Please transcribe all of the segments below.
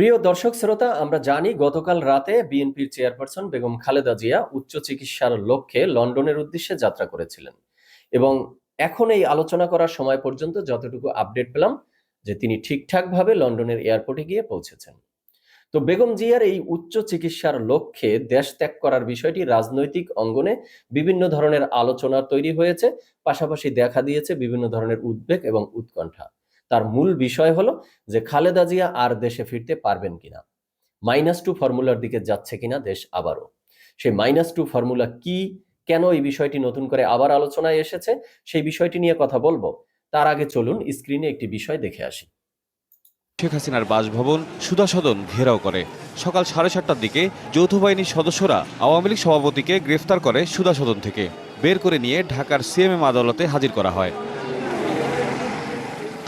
প্রিয় দর্শক শ্রোতা, আমরা জানি গতকাল রাতে বিএনপির চেয়ারপারসন বেগম খালেদা জিয়া উচ্চ চিকিৎসার লক্ষ্যে লন্ডনের উদ্দেশ্যে যাত্রা করেছিলেন। এবং এখন এই আলোচনা করার সময় পর্যন্ত যতটুকু আপডেট পেলাম, যে তিনি ঠিকঠাকভাবে লন্ডনের এয়ারপোর্টে গিয়ে পৌঁছেছেন। তো বেগম জিয়ার এই উচ্চ চিকিৎসার লক্ষ্যে দেশ ত্যাগ করার বিষয়টি রাজনৈতিক অঙ্গনে বিভিন্ন ধরনের আলোচনা তৈরি হয়েছে, পাশাপাশি দেখা দিয়েছে বিভিন্ন ধরনের উদ্বেগ এবং উৎকণ্ঠা। তার মূল বিষয় হলো যে খালেদা জিয়া আর দেশে ফিরতে পারবেন কিনা। মাইনাস টু ফর্মুলার দিকে যাচ্ছে কিনা দেশ আবারও। সেই মাইনাস টু ফর্মুলা কি, কেন এই বিষয়টি নতুন করে আবার আলোচনায় এসেছে, সেই বিষয়টি নিয়ে কথা বলব। তার আগে চলুন স্ক্রিনে একটি বিষয় দেখে আসি। শেখ হাসিনার বাসভবন সুধা সদন ঘেরাও করে। সকাল সাড়ে সাতটার দিকে যৌথ বাহিনীর সদস্যরা আওয়ামী লীগ সভাপতিকে গ্রেফতার করে সুধা সদন থেকে। বের করে নিয়ে ঢাকার সিএমএম আদালতে হাজির করা হয়।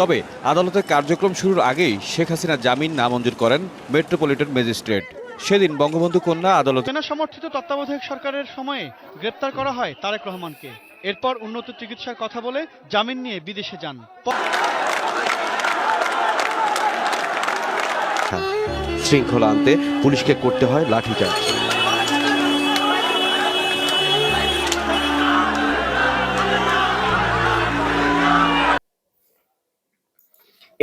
তবে আদালতের কার্যক্রম শুরুর আগেই শেখ হাসিনা জামিন নামঞ্জুর করেন মেট্রোপলিটন ম্যাজিস্ট্রেট। সেদিন বঙ্গবন্ধু কন্যা আদালত সমর্থিত তত্ত্বাবধায়ক সরকারের সময়ে গ্রেপ্তার করা হয় তারেক রহমানকে। এরপর উন্নত চিকিৎসার কথা বলে জামিন নিয়ে বিদেশে যান। শৃঙ্খলা আনতে পুলিশকে করতে হয় লাঠিচার্জ।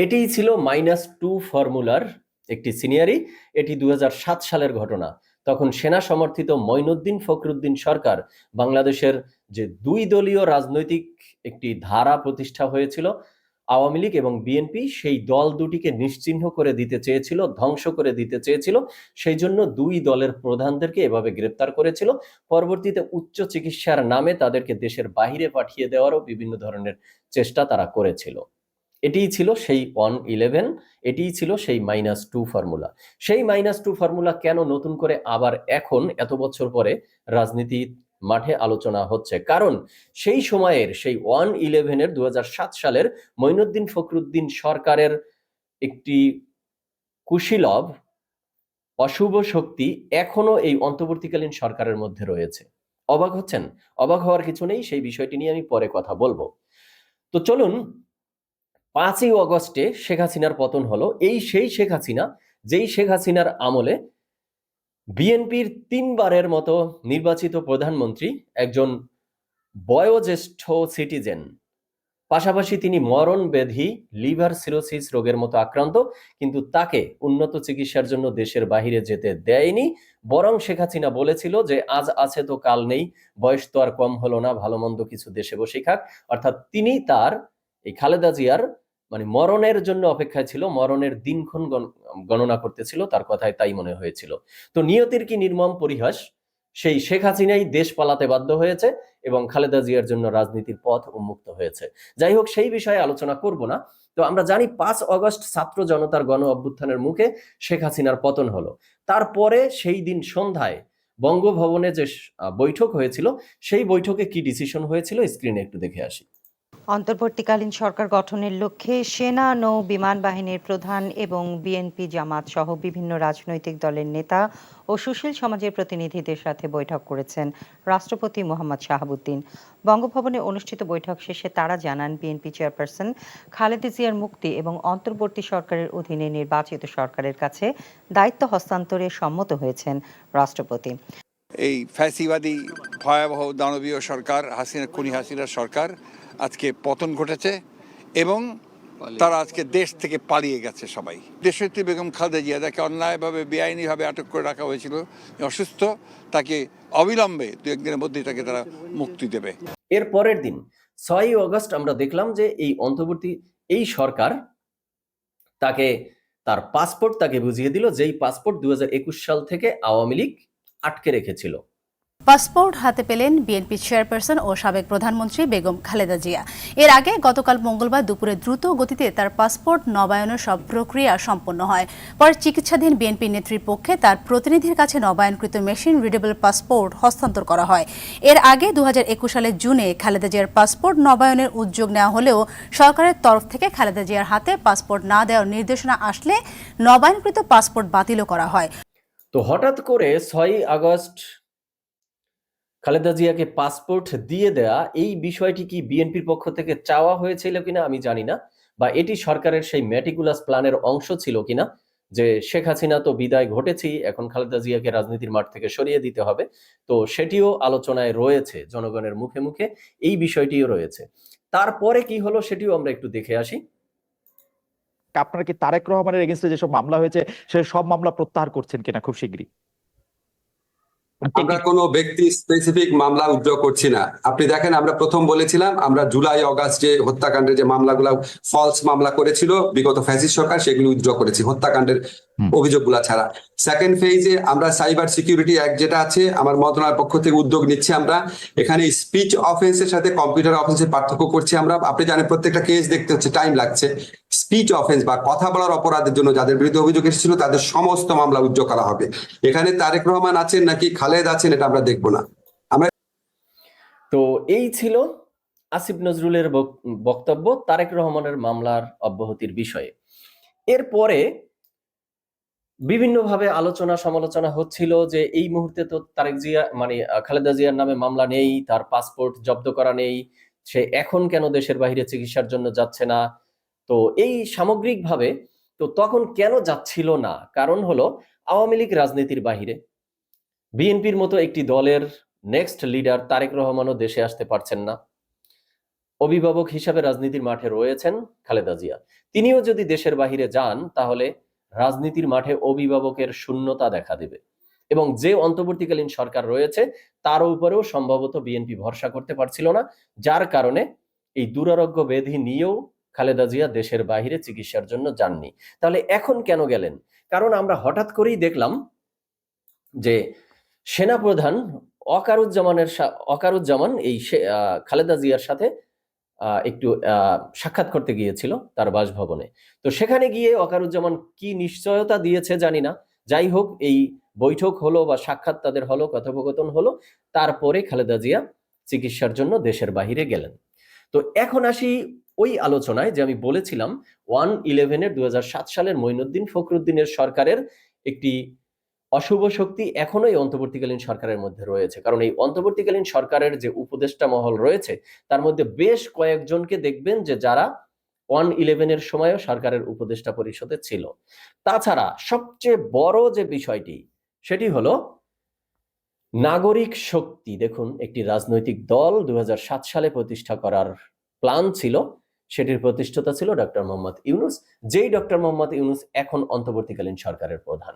এটিই ছিল মাইনাস টু ফর্মুলার একটি সিনিয়ারি এটি দুই হাজার সাত সালের ঘটনা। তখন সেনা সমর্থিত মঈনুদ্দিন ফখরুদ্দিন সরকার বাংলাদেশের যে দুই দলীয় রাজনৈতিক একটি ধারা প্রতিষ্ঠা হয়েছিল, আওয়ামী লীগ এবং বিএনপি সেই দল দুটিকে নিশ্চিহ্ন করে দিতে চেয়েছিল, ধ্বংস করে দিতে চেয়েছিল, সেই জন্য দুই দলের প্রধানদেরকে এভাবে গ্রেপ্তার করেছিল। পরবর্তীতে উচ্চ চিকিৎসার নামে তাদেরকে দেশের বাইরে পাঠিয়ে দেওয়ারও বিভিন্ন ধরনের চেষ্টা তারা করেছিল। এটিই ছিল সেই ওয়ান ইলেভেন এটিই ছিল সেই মাইনাস টু ফর্মুলা সেই মাইনাস টু ফর্মুলা কেন নতুন করে আবার এখন, এত বছর পরে রাজনীতি মাঠে আলোচনা হচ্ছে? কারণ সেই সময়ের, সেই ওয়ান ইলেভেনের দু হাজার সাত সালের মঈনুদ্দিন ফখরুদ্দিন সরকারের একটি কুশীলভ অশুভ শক্তি এখনও এই অন্তর্বর্তীকালীন সরকারের মধ্যে রয়েছে। অবাক হচ্ছেন? অবাক হওয়ার কিছু নেই, সেই বিষয়টি নিয়ে আমি পরে কথা বলব। তো চলুন পাঁচই অগস্টে শেখ হাসিনার পতন হলো। এই সেই শেখ হাসিনা, যেই শেখ হাসিনার আমলে বিএনপির তিনবারের মতো নির্বাচিত প্রধানমন্ত্রী একজন বয়োজ্যেষ্ঠ সিটিজেন। পাশাপাশি তিনি মরণ ব্যাধি লিভার সিরোসিস রোগের মতো আক্রান্ত, কিন্তু তাকে উন্নত চিকিৎসার জন্য দেশের বাহিরে যেতে দেয়নি। বরং শেখ হাসিনা বলেছিল যে, আজ আছে তো কাল নেই, বয়স তো আর কম হলো না, ভালো মন্দ কিছু দেশে বসে খাক। অর্থাৎ তিনি তার এই খালেদা জিয়ার মানে মরণের জন্য অপেক্ষায় ছিল, মরণের দিনক্ষণ গণনা করতেছিল, তার কথায় তাই মনে হয়েছিল। তো নিয়তির কি নির্মম পরিহাস? সেই শেখ হাসিনাই দেশ পালাতে বাধ্য হয়েছে এবং খালেদা জিয়ার জন্য রাজনীতির পথ উন্মুক্ত হয়েছে। যাই হোক, সেই বিষয়ে আলোচনা করব না। তো আমরা জানি পাঁচ অগস্ট ছাত্র জনতার গণ অভ্যুত্থানের মুখে শেখ হাসিনার পতন হলো। তারপরে সেই দিন সন্ধ্যায় বঙ্গভবনে যে বৈঠক হয়েছিল, সেই বৈঠকে কি ডিসিশন হয়েছিল? স্ক্রিনে একটু দেখে আসি। অন্তর্বর্তীকালীন সরকার গঠনের লক্ষ্যে সেনা, নৌ, বিমান বাহিনীর প্রধান এবং বিএনপি জামাত সহ বিভিন্ন রাজনৈতিক দলের নেতা ও সুশীল সমাজের প্রতিনিধিদের সাথে বৈঠক করেছেন রাষ্ট্রপতি মোহাম্মদ শাহাবুদ্দিন। বঙ্গভবনে অনুষ্ঠিত বৈঠক শেষে তারা জানান, বিএনপি চেয়ারপারসন খালেদা জিয়ার মুক্তি এবং অন্তর্বর্তী সরকারের অধীনে নির্বাচিত সরকারের কাছে দায়িত্ব হস্তান্তরে সম্মত হয়েছেন রাষ্ট্রপতি। এই ফ্যাসিবাদী ভয়াবহ দানবীয় সরকার, হাসিনা খুনি হাসিনার সরকার আজকে পতন ঘটেছে এবং তারা আজকে দেশ থেকে পালিয়ে গেছে সবাই। দেশত্রী বেগম খালেদা জিয়া যাকে অন্যায়ভাবে বেআইনিভাবে আটক করে রাখা হয়েছিল। অসুস্থ তাকে অবিলম্বে দু একদিনের মধ্যেই তাকে তারা মুক্তি দেবে। এর পরের দিন ছয়ই অগস্ট আমরা দেখলাম যে এই অন্তর্বর্তী এই সরকার তাকে তার পাসপোর্ট তাকে বুঝিয়ে দিল যেই পাসপোর্ট দুই হাজার একুশ সাল থেকে আওয়ামী লীগ আটকে রেখেছিল। পাসপোর্ট হাতে পেলেন বিএনপি চেয়ারপারসন ও সাবেক প্রধানমন্ত্রী বেগম খালেদা জিয়া। এর আগে গতকাল মঙ্গলবার দুপুরে দ্রুত গতিতে তার পাসপোর্ট নবায়নের সব প্রক্রিয়া সম্পন্ন হয়। পরে চিকিৎসাধীন বিএনপি নেত্রীর পক্ষে তার প্রতিনিধির কাছে নবায়নকৃত মেশিন রিডেবল পাসপোর্ট হস্তান্তর করা হয়। এর আগে দু হাজার একুশ সালের জুনে খালেদা জিয়ার পাসপোর্ট নবায়নের উদ্যোগ নেওয়া হলেও সরকারের তরফ থেকে খালেদা জিয়ার হাতে পাসপোর্ট না দেওয়ার নির্দেশনা আসলে নবায়নকৃত পাসপোর্ট বাতিলও করা হয়। তো হঠাৎ করে ছয়ই আগস্ট খালেদা জিয়াকে পাসপোর্ট দিয়ে দেয়া, এই বিষয়টি কি বিএনপির পক্ষ থেকে চাওয়া হয়েছিল কিনা আমি জানি না, বা এটি সরকারের সেই ম্যাটিকুলাস প্ল্যানের অংশ ছিল কিনা, যে শেখ হাসিনা তো বিদায় ঘটেছি এখন খালেদা জিয়াকে রাজনীতির মাঠ থেকে সরিয়ে দিতে হবে। তো সেটিও আলোচনায় রয়েছে, জনগণের মুখে মুখে এই বিষয়টিও রয়েছে। তারপরে কি হলো সেটিও আমরা একটু দেখে আসি। আপনারা কি তারেক রহমানের এগেনস্টে যেসব মামলা হয়েছে, সে সব মামলা প্রত্যাহার করছেন কিনা খুব শীঘ্রই আমরা কোনো ব্যক্তি স্পেসিফিক মামলা উদ্যোগ করছি না? আপনি দেখেন আমরা প্রথম বলেছিলাম আমরা জুলাই অগাস্ট যে হত্যাকাণ্ডের যে মামলাগুলো ফলস মামলা করেছিল বিগত ফ্যাসিস্ট সরকার সেগুলো উদ্যোগ করেছি হত্যাকাণ্ডের। অভিযোগগুলো ছাড়া। সেকেন্ড ফেজে আমরা সাইবার সিকিউরিটি অ্যাক্ট যেটা আছে আমার মন্ত্রণালয়ের পক্ষ থেকে উদ্যোগ নিচ্ছি আমরা। এখানে স্পিচ অফেন্সের সাথে কম্পিউটার অফেন্সের পার্থক্য করছি আমরা। আপনি জানেন প্রত্যেকটা কেস দেখতে হচ্ছে টাইম লাগছে। স্পিচ অফেন্স বা কথা বলার অপরাধের জন্য যাদের বিরুদ্ধে অভিযোগ এসেছিল, তাদের সমস্ত মামলা উদ্যোগ করা হবে। এখানে তারেক রহমান আছেন নাকি খালেদ আছেন, এটা আমরা দেখব না। আমরা তো এই ছিল আসিফ নজরুলের বক্তব্য তারেক রহমানের মামলার অব্যাহতির বিষয়ে। এরপরে বিভিন্নভাবে আলোচনা সমালোচনা হচ্ছিল যে এই মুহূর্তে তো তারেক জিয়া মানে খালেদা জিয়ার নামে মামলা নেই, তার পাসপোর্ট জব্দ করা নেই, সে এখন কেন দেশের বাইরে চিকিৎসার জন্য যাচ্ছে না? তো এই সামগ্রিকভাবে তো তখন কেন যাচ্ছিল না? কারণ হলো আওয়ামী লীগ রাজনীতির বাহিরে। বিএনপির মতো একটি দলের নেক্সট লিডার তারেক রহমানও দেশে আসতে পারছেন না। অভিভাবক হিসাবে রাজনীতির মাঠে রয়েছেন খালেদা জিয়া। তিনিও যদি দেশের বাহিরে যান, তাহলে রাজনীতির মাঠে অভিভাবকের শূন্যতা দেখা দেবে। এবং যে অন্তর্বর্তীকালীন সরকার রয়েছে তার উপরেও সম্ভবত বিএনপি ভরসা করতে পারছিল না, যার কারণে এই দুরারোগ্য ব্যাধি নিয়েও খালেদা জিয়া দেশের বাইরে চিকিৎসার জন্য যাননি। তাহলে এখন কেন গেলেন? কারণ আমরা হঠাৎ করেই দেখলাম যে সেনাপ্রধান অকারুজ্জামানের অকারুজ্জামান এই খালেদা জিয়ার সাথে একটু সাক্ষাৎ করতে গিয়েছিল তার বাসভবনে। তো সেখানে গিয়ে অকারুজ্জামান কি নিশ্চয়তা দিয়েছে জানি না। যাই হোক, এই বৈঠক হলো বা সাক্ষাৎ তাদের হলো, কথোপকথন হলো, তারপরে খালেদা জিয়া চিকিৎসার জন্য দেশের বাহিরে গেলেন। তো এখন আসি ওই আলোচনায় যে আমি বলেছিলাম ওয়ান ইলেভেনের দুই হাজার সাত সালের মঈনুদ্দিন ফখরুদ্দিনের সরকারের একটি অশুভ শক্তি এখনও এই অন্তর্বর্তীকালীন সরকারের মধ্যে রয়েছে। কারণ এই অন্তর্বর্তীকালীন সরকারের যে উপদেষ্টা মহল রয়েছে, তার মধ্যে বেশ কয়েকজনকে দেখবেন যে যারা ওয়ান ইলেভেনের সময়ও সরকারের উপদেষ্টা পরিষদে ছিল। তাছাড়া সবচেয়ে বড় যে বিষয়টি, সেটি হলো নাগরিক শক্তি। দেখুন, একটি রাজনৈতিক দল দু হাজার সাত সালে প্রতিষ্ঠা করার প্ল্যান ছিল। সেটির প্রতিষ্ঠাতা ছিল ডক্টর মোহাম্মদ ইউনুস, যেই ডক্টর মোহাম্মদ ইউনুস এখন অন্তর্বর্তীকালীন সরকারের প্রধান।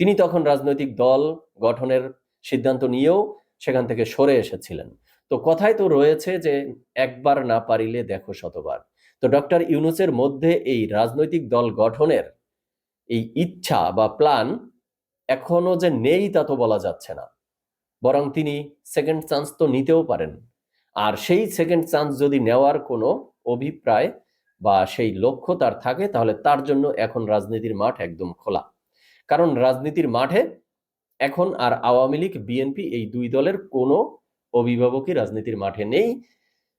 তিনি তখন রাজনৈতিক দল গঠনের সিদ্ধান্ত নিয়েও সেখান থেকে সরে এসেছিলেন। তো কথায় তো রয়েছে যে একবার না পারিলে দেখো শতবার। তো ডক্টর ইউনুসের মধ্যে এই রাজনৈতিক দল গঠনের এই ইচ্ছা বা প্ল্যান এখনও যে নেই তা তো বলা যাচ্ছে না। বরং তিনি সেকেন্ড চান্স তো নিতেও পারেন। আর সেই সেকেন্ড চান্স যদি নেওয়ার কোনো অভিপ্রায় বা সেই লক্ষ্য তার থাকে, তাহলে তার জন্য এখন রাজনীতির মাঠ একদম খোলা। কারণ রাজনীতির মাঠে এখন আর আওয়ামী লীগ, বিএনপি এই দুই দলের কোনো অভিভাবকই রাজনীতির মাঠে নেই।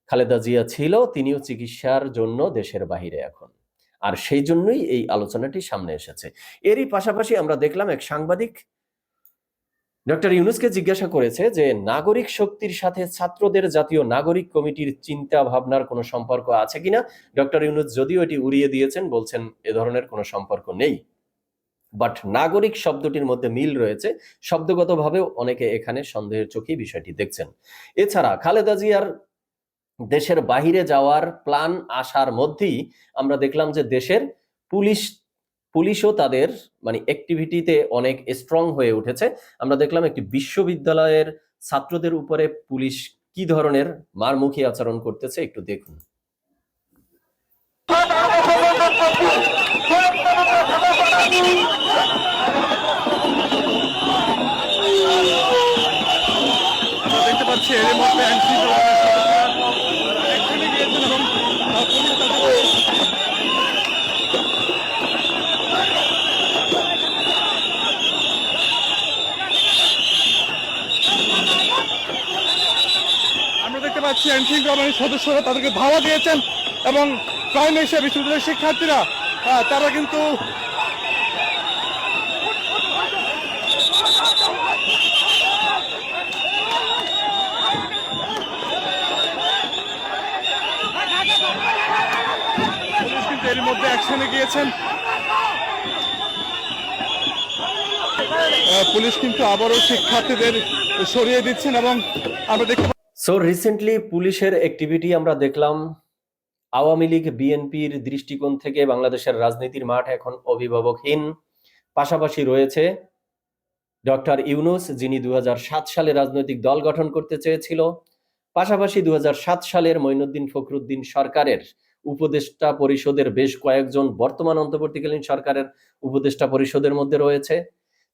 খালেদা জিয়া ছিল, তিনিও চিকিৎসার জন্য দেশের বাহিরে এখন। আর সেই জন্যই এই আলোচনাটি সামনে এসেছে। এরই পাশাপাশি আমরা দেখলাম এক সাংবাদিক ডক্টর ইউনুসকে জিজ্ঞাসা করেছে যে, নাগরিক শক্তির সাথে ছাত্রদের জাতীয় নাগরিক কমিটির চিন্তা ভাবনার কোনো সম্পর্ক আছে কিনা? ডক্টর ইউনুস যদিও এটি উড়িয়ে দিয়েছেন, বলছেন এ ধরনের কোনো সম্পর্ক নেই। বাট নাগরিক শব্দটির মধ্যে মিল রয়েছে, শব্দগতভাবেও অনেকে এখানে সন্দেহের চোখেই বিষয়টি দেখছেন। এছাড়া খালেদা জিয়ার দেশের বাহিরে যাওয়ার প্ল্যান আসার মধ্যেই আমরা দেখলাম যে, দেশের পুলিশ পুলিশও তাদের মানে অ্যাক্টিভিটিতে অনেক স্ট্রং হয়ে উঠেছে। আমরা দেখলাম একটি বিশ্ববিদ্যালয়ের ছাত্রদের উপরে পুলিশ কি ধরনের মারমুখী আচরণ করতেছে একটু দেখুন। দেখতে পাচ্ছি এর মধ্যে আইনশৃঙ্খলা বাহিনীর সদস্যরা একসাথে গিয়েছেন এবং আহ, পুলিশ তাদেরকে আমরা দেখতে পাচ্ছি শৃঙ্খলা বাহিনীর সদস্যরা তাদেরকে ধাওয়া দিয়েছেন এবং ক্রাইম এসে বিশ্ববিদ্যালয়ের শিক্ষার্থীরা তারা কিন্তু এর মধ্যে অ্যাকশনে গিয়েছেন। পুলিশ কিন্তু আবারও শিক্ষার্থীদের সরিয়ে দিচ্ছেন এবং আমরা দেখতে সো রিসেন্টলি পুলিশের অ্যাক্টিভিটি আমরা দেখলাম, আওয়ামী লীগ, বিএনপির দৃষ্টিকোণ থেকে বাংলাদেশের রাজনীতির মাঠ এখন অভিভাবকহীন। পাশাপাশি রয়েছে ডক্টর ইউনুস, যিনি দু সালে রাজনৈতিক দল গঠন করতে চেয়েছিল। পাশাপাশি দু হাজার সাত সালের মঈনুদ্দিন ফখরুদ্দিন সরকারের উপদেষ্টা পরিষদের বেশ কয়েকজন বর্তমান অন্তর্বর্তীকালীন সরকারের উপদেষ্টা পরিষদের মধ্যে রয়েছে।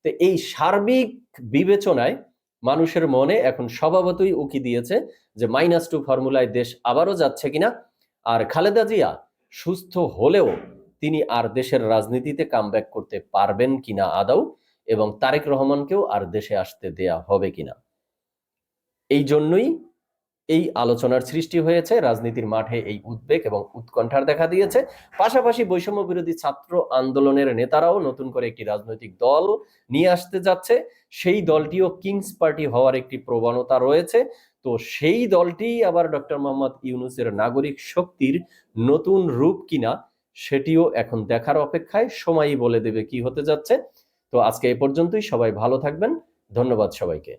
তো এই সার্বিক বিবেচনায় মানুষের মনে এখন স্বভাবতই উকি দিয়েছে যে মাইনাস টু ফর্মুলায় দেশ আবারও যাচ্ছে কিনা। আর খালেদা জিয়া সুস্থ হলেও তিনি আর দেশের রাজনীতিতে কামব্যাক করতে পারবেন কিনা আদৌ এবং তারেক রহমানকেও আর দেশে আসতে দেয়া হবে কিনা। এই জন্যই এই আলোচনার সৃষ্টি হয়েছে, রাজনীতির মাঠে এই উদ্বেগ এবং উৎকণ্ঠার দেখা দিয়েছে। পাশাপাশি বৈষম্য বিরোধী ছাত্র আন্দোলনের নেতারাও নতুন করে একটি রাজনৈতিক দল নিয়ে আসতে যাচ্ছে। সেই দলটিও কিংস পার্টি হওয়ার একটি প্রবণতা রয়েছে। তো সেই দলটি আবার ডক্টর মোহাম্মদ ইউনুসের নাগরিক শক্তির নতুন রূপ কিনা, সেটিও এখন দেখার অপেক্ষায় সময়ই বলে দেবে কি হতে যাচ্ছে। তো আজকে এ পর্যন্তই, সবাই ভালো থাকবেন। ধন্যবাদ সবাইকে।